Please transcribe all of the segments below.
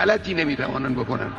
Galatinemi tamamen بکنم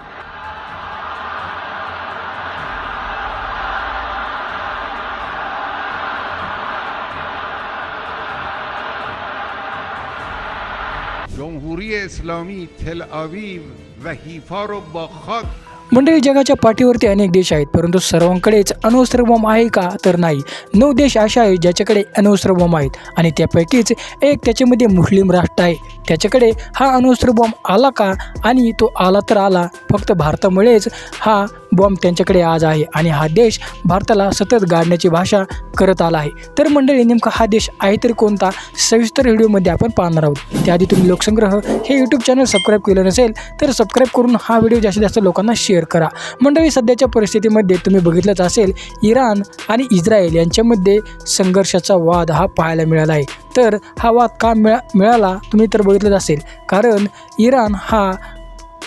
جمهوری اسلامی تل آویو و حیفا رو با خاک मंडळी जगाच्या पाठीवरती अनेक देश आहेत परंतु सर्वांकडेच अणुअस्त्र बॉम्ब आहे का तर नाही. नऊ देश असे आहेत ज्याच्याकडे अणुअस्त्र बॉम्ब आहेत आणि त्यापैकीच एक त्याच्यामध्ये मुस्लिम राष्ट्र आहे. त्याच्याकडे हा अणुअस्त्र बॉम्ब आला का? आणि तो आला तर आला. फक्त भारतामुळेच हा बॉम्ब त्यांच्याकडे आज आहे आणि हा देश भारताला सतत गाडण्याची भाषा करत आला आहे. तर मंडळी नेमका हा देश आहे तरी कोणता? सविस्तर व्हिडिओमध्ये आपण पाहणार आहोत. त्याआधी तुम्ही लोकसंग्रह हे यूट्यूब चॅनल सबस्क्राईब केलं नसेल तर सबस्क्राईब करून हा व्हिडिओ जास्तीत जास्त लोकांना शेअर करा. मंडळी सध्याच्या परिस्थितीमध्ये तुम्ही बघितलंच असेल इराण आणि इस्रायल यांच्यामध्ये संघर्षाचा वाद हा पाहायला मिळाला आहे. तर हा वाद का मिळा मिळाला तुम्ही तर बघितलंच असेल कारण इराण हा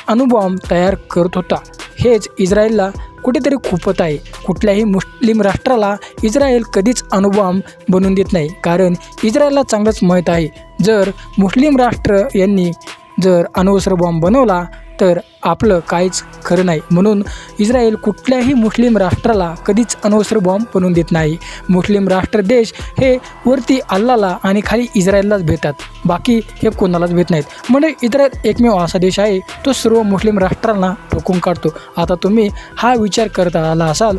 अणुबॉम्ब तयार करत होता. हेच इस्रायलला कुठेतरी खुपत आहे. कुठल्याही मुस्लिम राष्ट्राला इस्रायल कधीच अणुबॉम्ब बनवून देत नाही. कारण इस्रायलला चांगलंच माहीत आहे. जर मुस्लिम राष्ट्र यांनी जर अणुअस्त्र बॉम्ब बनवला तर आपलं काहीच खरं नाही. म्हणून इस्रायल कुठल्याही मुस्लिम राष्ट्राला कधीच अणुअस्त्र बॉम्ब बनवून देत नाही. मुस्लिम राष्ट्र देश हे वरती अल्लाला आणि खाली इस्रायललाच भेटतात. बाकी हे कोणालाच भेट नाहीत. म्हणजे इस्रायल एकमेव असा देश आहे तो सर्व मुस्लिम राष्ट्रांना ठोकून काढतो. आता तुम्ही हा विचार करता आला असाल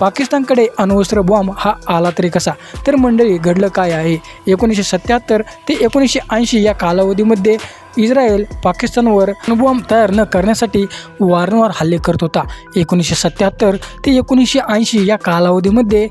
पाकिस्तानकडे अणुअस्त्र बॉम्ब हा आला तरी कसा? तर मंडळी घडलं काय आहे? एकोणीसशे सत्याहत्तर ते एकोणीसशे ऐंशी या कालावधीमध्ये इस्रायल पाकिस्तानवर अणुबॉम्ब तयार न करण्यासाठी वारंवार हल्ले करत होता. एकोणीसशे सत्याहत्तर ते एकोणीसशे ऐंशी या कालावधीमध्ये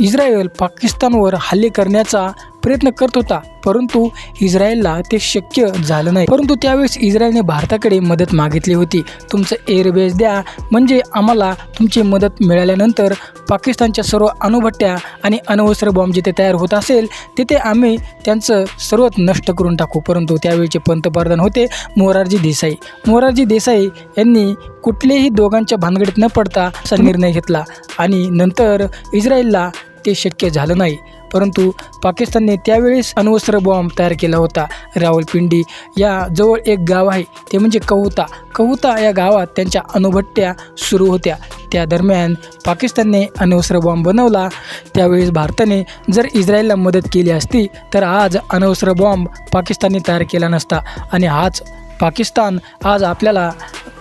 इस्रायल पाकिस्तानवर हल्ले करण्याचा प्रयत्न करत होता परंतु इस्रायलला ते शक्य झालं नाही. परंतु त्यावेळेस इस्रायलने भारताकडे मदत मागितली होती. तुमचं एअरबेस द्या म्हणजे आम्हाला तुमची मदत मिळाल्यानंतर पाकिस्तानच्या सर्व अणुभट्ट्या आणि अणुवस्त्र बॉम्ब जिथे तयार होत असेल तिथे आम्ही त्यांचं सर्वच नष्ट करून टाकू. परंतु त्यावेळचे पंतप्रधान होते मोरारजी देसाई. मोरारजी देसाई यांनी कुठलेही दोघांच्या भानगडीत न पडता असा निर्णय घेतला आणि नंतर इस्रायलला ते शक्य झालं नाही. परंतु पाकिस्तानने त्यावेळेस अणुवस्त्र बॉम्ब तयार केला होता. रावलपिंडी या जवळ एक गाव आहे ते म्हणजे कहुता. कहुता या गावात त्यांच्या अणुभट्ट्या सुरू होत्या. त्या दरम्यान पाकिस्तानने अणुवस्त्र बॉम्ब बनवला. त्यावेळेस भारताने जर इस्रायलला मदत केली असती तर आज अणुवस्त्र बॉम्ब पाकिस्तानने तयार केला नसता. आणि हाच पाकिस्तान आज आपल्याला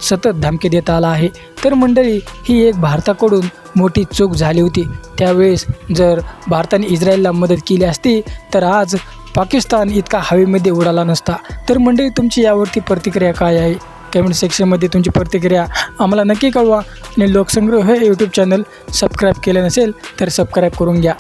सतत धमकी देत आला आहे. तर मंडळी ही एक भारताकडून मोठी चूक झाली होती. त्यावेळेस जर भारताने इस्रायलला मदत केली असती तर आज पाकिस्तान इतका हवेमध्ये उडाला नसता. तर मंडळी तुमची यावरती प्रतिक्रिया काय आहे? कमेंट सेक्शनमध्ये तुमची प्रतिक्रिया आम्हाला नक्की कळवा. आणि लोकसंग्रह हे यूट्यूब चॅनल सबस्क्राईब केलं नसेल तर सबस्क्राईब करून घ्या.